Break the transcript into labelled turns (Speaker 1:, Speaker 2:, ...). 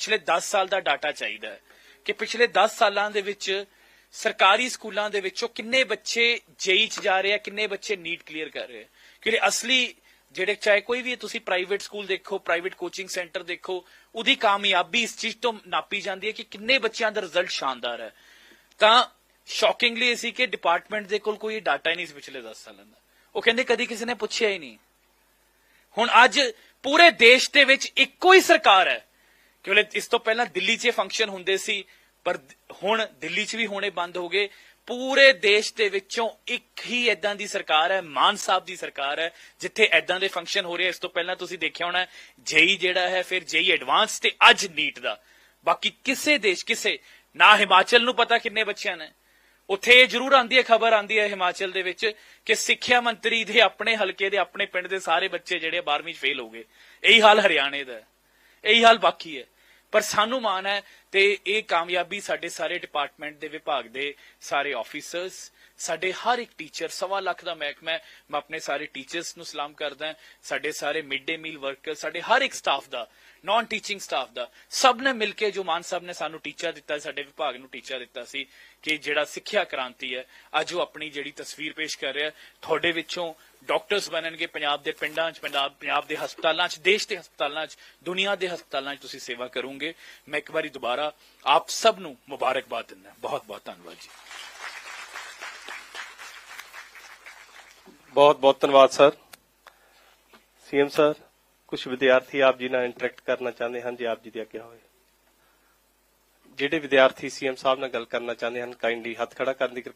Speaker 1: ਪਿਛਲੇ 10 ਸਾਲ ਦਾ ਡਾਟਾ ਚਾਹੀਦਾ ਹੈ ਕਿ ਪਿਛਲੇ 10 ਸਾਲਾਂ ਦੇ ਵਿੱਚ ਸਰਕਾਰੀ ਸਕੂਲਾਂ ਦੇ ਵਿੱਚੋਂ ਕਿੰਨੇ ਬੱਚੇ ਜੇਈ ਚ ਜਾ ਰਹੇ ਆ, ਕਿੰਨੇ ਬੱਚੇ ਨੀਟ ਕਲੀਅਰ ਕਰ ਰਹੇ ਆ। ਕਿਉਂਕਿ ਅਸਲੀ ਜਿਹੜੇ ਚਾਹੇ ਕੋਈ ਵੀ ਤੁਸੀਂ ਪ੍ਰਾਈਵੇਟ ਸਕੂਲ ਦੇਖੋ, ਪ੍ਰਾਈਵੇਟ ਕੋਚਿੰਗ ਸੈਂਟਰ ਦੇਖੋ, ਉਹਦੀ ਕਾਮਯਾਬੀ ਇਸ ਚੀਜ਼ ਤੋਂ ਨਾਪੀ ਜਾਂਦੀ ਹੈ ਕਿ ਕਿੰਨੇ ਬੱਚਿਆਂ ਦਾ ਰਿਜ਼ਲਟ ਸ਼ਾਨਦਾਰ ਹੈ। ਤਾਂ ਸ਼ੌਕਿੰਗਲੀ ਇਹ ਸੀ ਕਿ ਡਿਪਾਰਟਮੈਂਟ ਦੇ ਕੋਲ ਕੋਈ ਡਾਟਾ ਹੀ ਨਹੀਂ ਸੀ ਪਿਛਲੇ 10 ਸਾਲਾਂ ਦਾ। ਉਹ ਕਹਿੰਦੇ ਕਦੀ ਕਿਸੇ ਨੇ ਪੁੱਛਿਆ ਹੀ ਨਹੀਂ। ਹੁਣ ਅੱਜ ਪੂਰੇ ਦੇਸ਼ ਦੇ ਵਿੱਚ ਇੱਕੋ ਹੀ ਸਰਕਾਰ ਹੈ ਕਿਉਂਕਿ ਇਸ ਤੋਂ ਪਹਿਲਾਂ ਦਿੱਲੀ 'ਚ ਫੰਕਸ਼ਨ ਹੁੰਦੇ ਸੀ, ਪਰ ਹੁਣ ਦਿੱਲੀ 'ਚ ਵੀ ਹੋਣੇ ਬੰਦ ਹੋ ਗਏ। ਪੂਰੇ ਦੇਸ਼ ਦੇ ਵਿੱਚੋਂ ਇੱਕ ਹੀ ਐਦਾਂ ਦੀ ਸਰਕਾਰ ਹੈ, ਮਾਨ ਸਾਹਿਬ ਦੀ ਸਰਕਾਰ ਹੈ, ਜਿੱਥੇ ਐਦਾਂ ਦੇ ਫੰਕਸ਼ਨ ਹੋ ਰਹੇ ਇਸ ਤੋਂ ਪਹਿਲਾਂ ਤੁਸੀਂ ਦੇਖਿਆ ਹੋਣਾ, ਜੇਈ ਜਿਹੜਾ ਹੈ, ਫਿਰ ਜੇਈ ਐਡਵਾਂਸ ਤੇ ਅੱਜ ਨੀਟ ਦਾ। ਬਾਕੀ ਕਿਸੇ ਦੇਸ਼, ਕਿਸੇ, ਨਾ ਹਿਮਾਚਲ ਨੂੰ ਪਤਾ ਕਿੰਨੇ ਬੱਚਿਆਂ ਨੇ। ਉੱਥੇ ਇਹ ਜ਼ਰੂਰ ਆਂਦੀ ਹੈ, ਖਬਰ ਆਂਦੀ ਹੈ ਹਿਮਾਚਲ ਦੇ ਵਿੱਚ ਕਿ ਸਿੱਖਿਆ ਮੰਤਰੀ ਦੇ ਆਪਣੇ ਹਲਕੇ ਦੇ, ਆਪਣੇ ਪਿੰਡ ਦੇ ਸਾਰੇ ਬੱਚੇ ਜਿਹੜੇ 12ਵੀਂ ਚ ਫੇਲ ਹੋ ਗਏ। ਇਹੀ ਹਾਲ ਹਰਿਆਣੇ ਦਾ ਹੈ। ਇਹੀ ਹਾਲ ਬਾਕੀ ਹੈ। ਪਰ ਸਾਨੂੰ ਮਾਣ ਹੈ ਤੇ ਇਹ ਕਾਮਯਾਬੀ ਸਾਡੇ ਸਾਰੇ ਡਿਪਾਰਟਮੈਂਟ ਦੇ ਵਿਭਾਗ ਦੇ ਸਾਰੇ ਆਫੀਸਰਸ ਸਾਡੇ ਹਰ ਇੱਕ ਟੀਚਰ ਸਵਾ ਲੱਖ ਦਾ ਮਹਿਕਮਾ ਹੈ। ਮੈਂ ਆਪਣੇ ਸਾਰੇ ਟੀਚਰਸ ਨੂੰ ਸਲਾਮ ਕਰਦਾ ਹਾਂ। ਸਾਡੇ ਸਾਰੇ ਮਿਡ ਡੇ ਮੀਲ ਵਰਕਰ ਸਾਡੇ ਹਰ ਇੱਕ ਸਟਾਫ ਦਾ ਨਾਨ ਟੀਚਿੰਗ ਸਟਾਫ ਦਾ, ਸਭ ਨੇ ਮਿਲ ਕੇ ਜੋ ਮਾਨ ਸਾਹਿਬ ਨੇ ਸਾਨੂੰ ਟੀਚਾ ਦਿੱਤਾ, ਸਾਡੇ ਵਿਭਾਗ ਨੂੰ ਟੀਚਾ ਦਿੱਤਾ ਸੀ ਕਿ ਜਿਹੜਾ ਸਿੱਖਿਆ ਕ੍ਰਾਂਤੀ ਹੈ, ਅੱਜ ਉਹ ਆਪਣੀ ਜਿਹੜੀ ਤਸਵੀਰ ਪੇਸ਼ ਕਰ ਰਿਹਾ ਤੁਹਾਡੇ ਵਿੱਚੋਂ ਡਾਕਟਰਸ ਬਣਨਗੇ ਪੰਜਾਬ ਦੇ ਪਿੰਡਾਂ 'ਚ, ਪੰਜਾਬ ਪੰਜਾਬ ਦੇ ਹਸਪਤਾਲਾਂ 'ਚ, ਦੇਸ਼ ਦੇ ਹਸਪਤਾਲਾਂ 'ਚ, ਦੁਨੀਆ ਦੇ ਹਸਪਤਾਲਾਂ 'ਚ ਤੁਸੀਂ ਸੇਵਾ ਕਰੋਗੇ। ਮੈਂ ਇੱਕ ਵਾਰੀ ਦੁਬਾਰਾ ਆਪ ਸਭ ਨੂੰ ਮੁਬਾਰਕਬਾਦ ਦਿੰਦਾ ਬਹੁਤ ਬਹੁਤ ਧੰਨਵਾਦ ਜੀ।
Speaker 2: ਬਹੁਤ ਬਹੁਤ ਧੰਨਵਾਦ, ਸਰ। ਸੀਐਮ ਸਰ ਕੁਝ ਵਿਦਿਆਰਥੀ ਆਪ ਜੀ ਨਾਲ ਇੰਟਰੈਕਟ ਕਰਨਾ ਚਾਹੁੰਦੇ ਹਨ, ਜੇ ਆਪ ਜੀ ਦੀ ਆਗਿਆ ਹੋਵੇ। ਜਿਹੜੇ ਵਿਦਿਆਰਥੀ ਸੀਐਮ ਸਾਹਿਬ ਨਾਲ ਗੱਲ ਕਰਨਾ ਚਾਹੁੰਦੇ ਹਨ ਕਾਈਂਡਲੀ ਹੱਥ ਖੜਾ ਕਰਨ ਦੀ ਕਿਰਪਾ